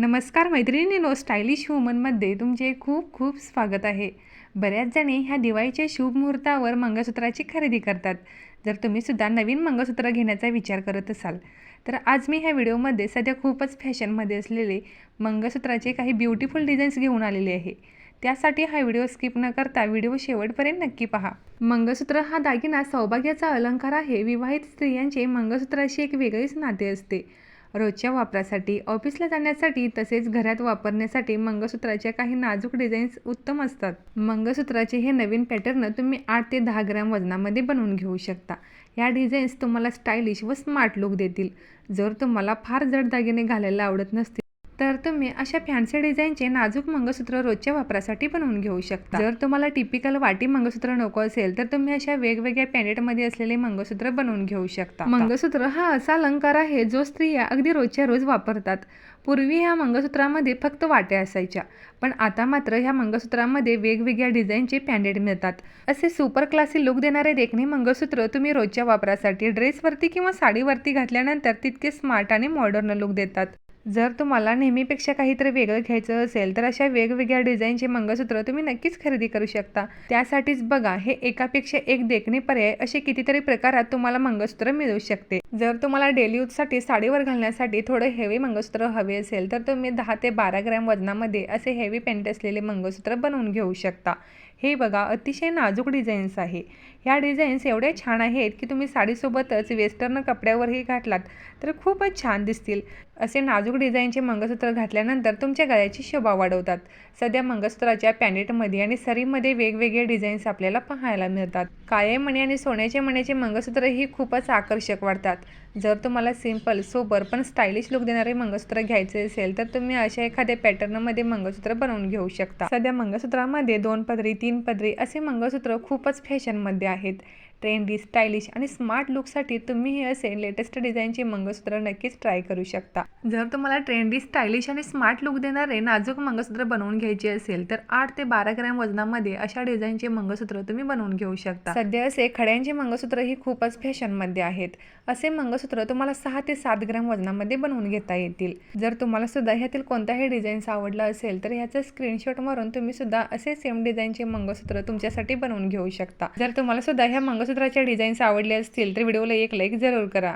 नमस्कार मैत्रिणींनो स्टायलिश वुमनमध्ये तुमचे खूप खूप स्वागत आहे. बऱ्याच जणी ह्या दिवाळीच्या शुभ मुहूर्तावर मंगळसूत्राची खरेदी करतात. जर तुम्ही सुद्धा नवीन मंगळसूत्र घेण्याचा विचार करत असाल तर आज मी ह्या व्हिडिओमध्ये सध्या खूपच फॅशनमध्ये असलेले मंगळसूत्राचे काही ब्युटिफुल डिझाईन्स घेऊन आलेले आहे. त्यासाठी हा व्हिडिओ स्किप न करता व्हिडिओ शेवटपर्यंत नक्की पहा. मंगळसूत्र हा दागिना सौभाग्याचा अलंकार आहे. विवाहित स्त्रियांचे मंगळसूत्राशी एक वेगळेच नाते असते. रोजच्या वापरासाठी ऑफिसला जाण्यासाठी तसेच घरात वापरण्यासाठी मंगळसूत्राच्या काही नाजूक डिझाईन्स उत्तम असतात. मंगळसूत्राचे हे नवीन पॅटर्न तुम्ही आठ ते दहा ग्रॅम वजनामध्ये बनवून घेऊ शकता. या डिझाईन्स तुम्हाला स्टायलिश व स्मार्ट लुक देतील. जर तुम्हाला फार जड दागिने घालायला आवडत नसतील तर तुम्ही अशा फॅन्सी डिझाईनचे नाजूक मंगळसूत्र रोजच्या वापरासाठी बनवून घेऊ शकता. जर तुम्हाला टिपिकल वाटी मंगळसूत्र नको असेल तर तुम्ही अशा वेगवेगळ्या पॅनेटमध्ये असलेले मंगळसूत्र बनवून घेऊ शकता. मंगळसूत्र हा असा अलंकार आहे जो स्त्रिया अगदी रोजच्या रोज वापरतात. पूर्वी ह्या मंगळसूत्रामध्ये फक्त वाट्या असायच्या पण आता मात्र ह्या मंगळसूत्रामध्ये वेगवेगळ्या डिझाईनचे पॅन्डेट मिळतात. असे सुपर क्लासी लुक देणारे देखणे मंगळसूत्र तुम्ही रोजच्या वापरासाठी ड्रेसवरती किंवा साडीवरती घातल्यानंतर तितके स्मार्ट आणि मॉडर्न लुक देतात. जर तुम्हाला नेहमीपेक्षा काहीतरी वेगळं घ्यायचं असेल तर अशा वेगवेगळ्या डिझाईनचे मंगळसूत्र तुम्ही नक्कीच खरेदी करू शकता. त्यासाठीच बघा हे एकापेक्षा एक देखणे पर्याय असे कितीतरी प्रकारात तुम्हाला मंगळसूत्र मिळू शकते. जर तुम्हाला डेली यूजसाठी साडीवर घालण्यासाठी थोडं हेवी मंगळसूत्र हवे असेल तर तुम्ही दहा ते बारा ग्रॅम वजनामध्ये असे हेवी पेंट असलेले मंगळसूत्र बनवून घेऊ शकता. हे बघा अतिशय नाजूक डिझाईन्स आहे. ह्या डिझाईन्स एवढ्या छान आहेत की तुम्ही साडीसोबतच वेस्टर्न कपड्यावरही घातलात तर खूपच छान दिसतील. असे नाजूक डिझाईनचे मंगळसूत्र घातल्यानंतर तुमच्या गळ्याची शोभा वाढवतात. सध्या मंगळसूत्राच्या पॅनेटमध्ये आणि सरीमध्ये वेगवेगळे डिझाईन्स आपल्याला पाहायला मिळतात. काळे मणी आणि सोन्याचे मण्याचे मंगळसूत्रही खूपच आकर्षक वाटतात जर तुम्हाला सिंपल सोबर पण स्टायलिश लुक देणारे मंगळसूत्र घ्यायचे असेल तर तुम्ही अशा एखाद्या पॅटर्नमध्ये मंगळसूत्र बनवून घेऊ शकता. सध्या मंगळसूत्रामध्ये दोन पदरी तीन पदरी असे मंगळसूत्र खूपच फॅशनमध्ये आहेत. ट्रेंडी स्टायलिश आणि स्मार्ट लुकसाठी तुम्ही हे असे लेटेस्ट डिझाईनचे मंगळसूत्र नक्कीच ट्राय करू शकता. जर तुम्हाला ट्रेंडी स्टायलिश आणि स्मार्ट लुक देणारे नाजूक मंगळसूत्र बनवून घ्यायचे असेल तर आठ ते बारा ग्रॅम वजनामध्ये अशा डिझाईनचे मंगळसूत्र तुम्ही बनवून घेऊ शकता. सध्या असे खड्यांचे मंगळसूत्र ही खूपच फॅशनमध्ये आहेत. असे मंगळसूत्र तुम्हाला सहा ते सात ग्रॅम वजनामध्ये बनवून घेता येतील. जर तुम्हाला सुद्धा ह्यातील कोणताही डिझाईन्स आवडला असेल तर ह्याचा स्क्रीनशॉट मारून तुम्ही सुद्धा असे सेम डिझाईनचे मंगळसूत्र तुमच्यासाठी बनवून घेऊ शकता. जर तुम्हाला सुद्धा ह्या मंगळसूत्राच्या डिझाईन्स आवडले असतील तर व्हिडिओला एक लाईक जरूर करा.